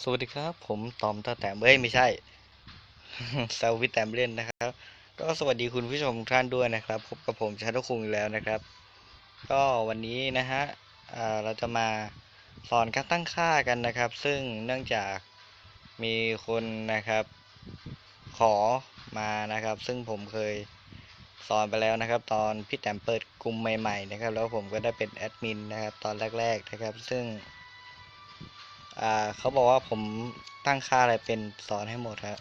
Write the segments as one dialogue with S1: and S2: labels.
S1: สวัสดีครับ ผมตอมตาแต้มเอ้ยไม่ใช่แซลวิทแต้มเล่นนะครับ ก็สวัสดีคุณผู้ชมทุกท่านด้วยนะครับพบกับผมชาตุคุงอีกแล้วนะครับ ก็วันนี้นะฮะเราจะมาสอนการตั้งค่ากันนะครับ ซึ่งเนื่องจากมีคนนะครับ ขอมานะครับ ซึ่งผมเคยสอนไปแล้วนะครับ ตอนพี่แต้มเปิดกลุ่มใหม่ๆนะครับ แล้วผมก็ได้เป็นแอดมินนะครับ ตอนแรก ๆนะครับ ซึ่ง อ่าเขาบอกว่าผมตั้งค่าอะไรเป็นสอนให้หมดครับ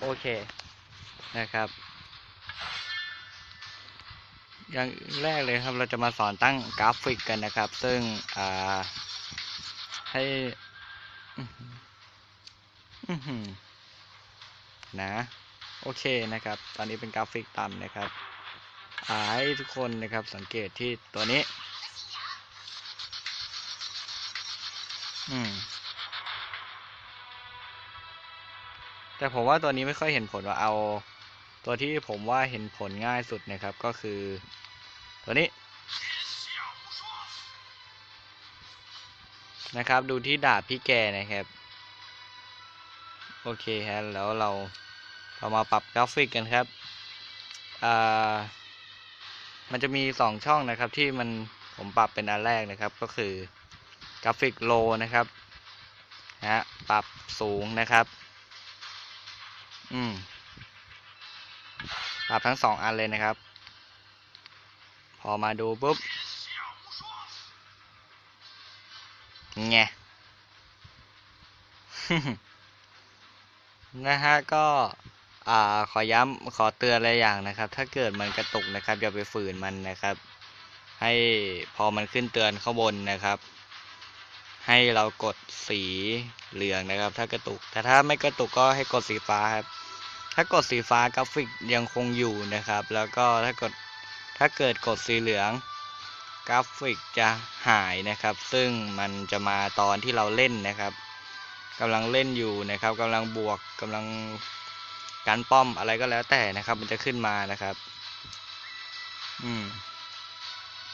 S1: โอเคนะครับ อย่างแรกเลยครับเราจะมาสอนตั้งกราฟิกกันนะครับ ซึ่งอ่าให้ นะ โอเคนะครับ ตอนนี้เป็นกราฟิกต่ำนะครับให้ทุกคนนะครับสังเกตที่ตัวนี้ อืม แต่ผมว่าตัวนี้ไม่ค่อยเห็นผลว่าเอา ตัวที่ผมว่าเห็นผลง่ายสุดนะครับก็คือ ตัวนี้นะครับ ดูที่ดาบพี่แกนะครับ โอเคฮะแล้วเราเรามาปรับกราฟิกกันครับอ่ามันจะมีสองช่องนะครับที่มันผมปรับเป็นอันแรกนะครับ ก็คือกราฟิกโลนะครับนะฮะปรับสูงนะครับอืมปรับทั้งสองอันเลยนะครับ พอมาดูปุ๊บไง นะฮะก็อ่าขอย้ำขอเตือนอะไรอย่างนะครับ ถ้าเกิดมันกระตุกนะครับอย่าไปฝืนมันนะครับ ให้พอมันขึ้นเตือนข้างบนนะครับ ให้เรากดสีเหลืองนะครับ ถ้ากระตุก แต่ถ้าไม่กระตุกก็ให้กดสีฟ้าครับ ถ้ากดสีฟ้ากราฟิกยังคงอยู่นะครับ แล้วก็ถ้ากดถ้าเกิดกดสีเหลืองกราฟิกจะหายนะครับ ซึ่งมันจะมาตอนที่เราเล่นนะครับ กำลังเล่นอยู่นะครับกำลังบวกกำลังการป้อมอะไรก็แล้วแต่นะครับ มันจะขึ้นมานะครับ อืม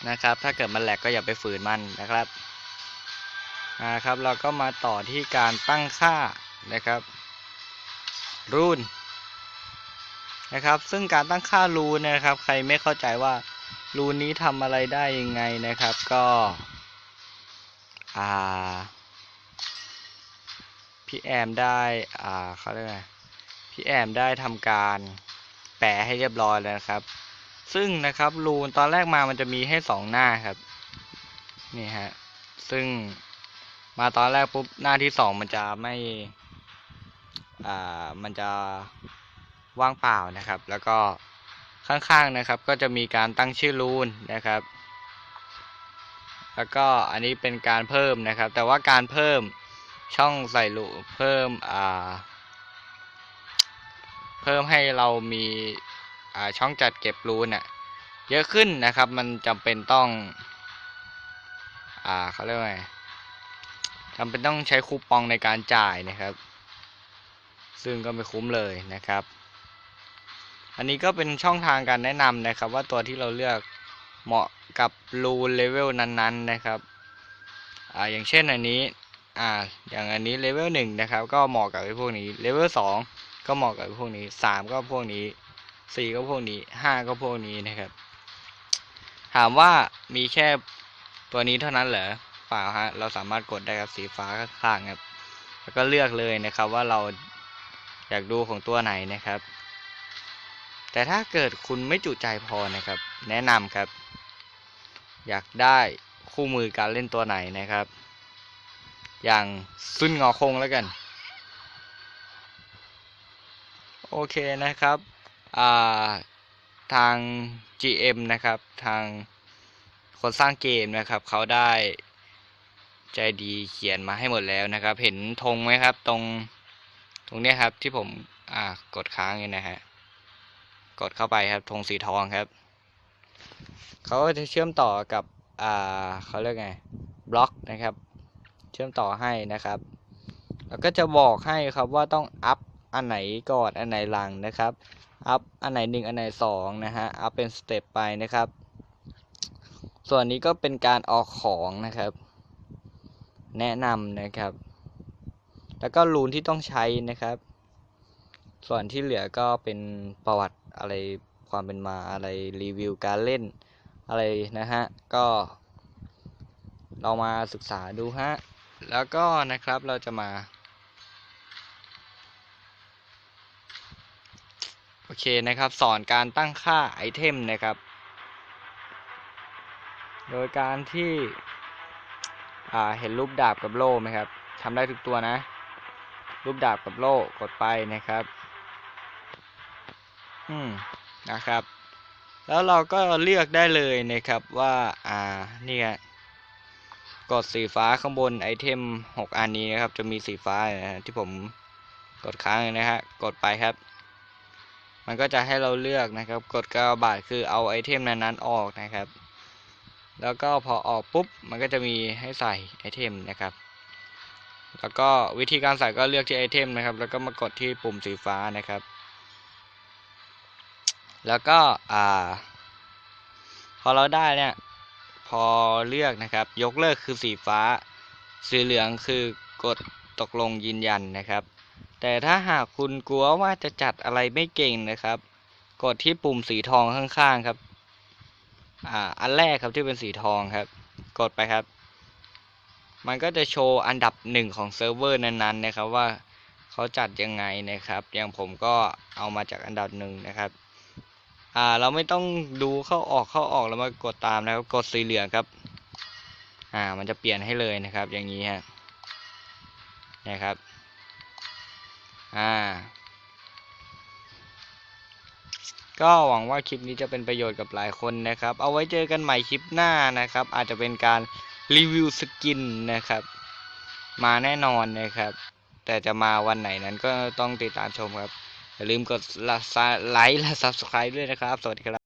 S1: นะครับ ถ้าเกิดมันแหลกก็อย่าไปฝืนมันนะครับนะครับ เราก็มาต่อที่การตั้งค่านะครับ รูนนะครับ ซึ่งการตั้งค่ารูนนะครับ ใครไม่เข้าใจว่ารูนนี้ทำอะไรได้ยังไงนะครับ ก็ อ่า พี่แอมได้อ่าเขาเรียกไงพี่แอมได้ทำการแปะให้เรียบร้อยแล้วนะครับ ซึ่งนะครับรูนตอนแรกมามันจะมีให้สองหน้าครับนี่ฮะซึ่งมาตอนแรกปุ๊บหน้าที่สองมันจะไม่อ่ามันจะว่างเปล่านะครับ แล้วก็ข้างๆนะครับ ก็จะมีการตั้งชื่อรูนนะครับ แล้วก็อันนี้เป็นการเพิ่มนะครับ แต่ว่าการเพิ่ม ช่องใส่รูเพิ่มอ่า เพิ่มให้เรามีอ่าช่องจัดเก็บรูนเน่ะเยอะขึ้นนะครับ มันจำเป็นต้อง อ่าเขาเรียกว่าไงจำเป็นต้องใช้คูปองในการจ่ายนะครับ ซึ่งก็ไม่คุ้มเลยนะครับ อันนี้ก็เป็นช่องทางการแนะนำนะครับ ว่าตัวที่เราเลือกเหมาะกับรูนเลเวลนั้นๆนะครับ อ่าอย่างเช่นอันนี้ อ่า อย่างอันนี้เลเวลหนึ่งนะครับ ก็เหมาะกับไอ้พวกนี้เลเวลสองก็เหมาะกับพวกนี้สามก็พวกนี้สี่ก็พวกนี้ห้าก็พวกนี้นะครับ ถามว่ามีแค่ตัวนี้เท่านั้นเหรอเปล่าฮะเราสามารถกดได้กับสีฟ้าข้างๆครับ แล้วก็เลือกเลยนะครับว่าเราอยากดูของตัวไหนนะครับ แต่ถ้าเกิดคุณไม่จุใจพอนะครับ แนะนำครับ อยากได้คู่มือการเล่นตัวไหนนะครับ อย่างซุนงอคงแล้วกัน โอเคนะครับาทาง GM นะครับ ทางคนสร้างเกมนะครับเขาได้ใจดีเขียนมาให้หมดแล้วนะครับ เห็นธงไหมครับ ตรงตรงนี้ครับที่ผมอ่ากดค้างอยู่นะฮะกดเข้าไปครับธงสีทองครับเขาก็จะเชื่อมต่อกับอ่าเขาเรียกไงบล็อกนะครับ เชื่อมต่อให้นะครับ แล้วก็จะบอกให้ครับว่าต้องอัพอันไหนก่อนอันไหนหลังนะครับอัพอันไหนหนึ่งอันไหนสองนะฮะอัพเป็นสเต็ปไปนะครับ ส่วนนี้ก็เป็นการออกของนะครับ แนะนำนะครับ แล้วก็รูนที่ต้องใช้นะครับ ส่วนที่เหลือก็เป็นประวัติอะไรความเป็นมาอะไรรีวิวการเล่นอะไรนะฮะก็เรามาศึกษาดูฮะ แล้วก็นะครับเราจะมา โอเคนะครับสอนการตั้งค่าไอเทมนะครับ โดยการที่เห็นรูปดาบกับโล่ไหมครับทำได้ทุกตัวนะ รูปดาบกับโล่กดไปนะครับ อืมนะครับ แล้วเราก็เลือกได้เลยนะครับว่า อ่า นี่ย กดสีฟ้าข้างบนไอเทม 6 อันนี้นะครับ จะมีสีฟ้านะฮะที่ผมกดค้างนะฮะกดไปครับ มันก็จะให้เราเลือกนะครับ กดกระบาดคือเอาไอเทมนั้นๆออกนะครับ แล้วก็พอออกปุ๊บ มันก็จะมีให้ใส่ไอเทมนะครับ แล้วก็วิธีการใส่ก็เลือกที่ไอเทมนะครับ แล้วก็มากดที่ปุ่มสีฟ้านะครับ แล้วก็อ่า พอเราได้เนี่ย พอเลือกนะครับ ยกเลิกคือสีฟ้า สีเหลืองคือกดตกลงยืนยันนะครับ แต่ถ้าหากคุณกลัวว่าจะจัดอะไรไม่เก่งนะครับ กดที่ปุ่มสีทองข้างๆครับอ่าอันแรกครับที่เป็นสีทองครับ กดไปครับ มันก็จะโชว์อันดับหนึ่งของเซิร์ฟเวอร์นั้นๆนะครับว่าเขาจัดยังไงนะครับ อย่างผมก็เอามาจากอันดับหนึ่งนะครับ อ่าเราไม่ต้องดูเข้าออกเข้าออกแล้วมากดตามนะครับ กดสีเหลืองครับ อ่า มันจะเปลี่ยนให้เลยนะครับ อย่างนี้ฮะนะครับ อ่า ก็หวังว่าคลิปนี้จะเป็นประโยชน์กับหลายคนนะครับ เอาไว้เจอกันใหม่คลิปหน้านะครับ อาจจะเป็นการรีวิวสกินนะครับ มาแน่นอนนะครับ แต่จะมาวันไหนนั้นก็ต้องติดตามชมครับ อย่าลืมกดไลค์และ Subscribe ด้วยนะครับ สวัสดีครับ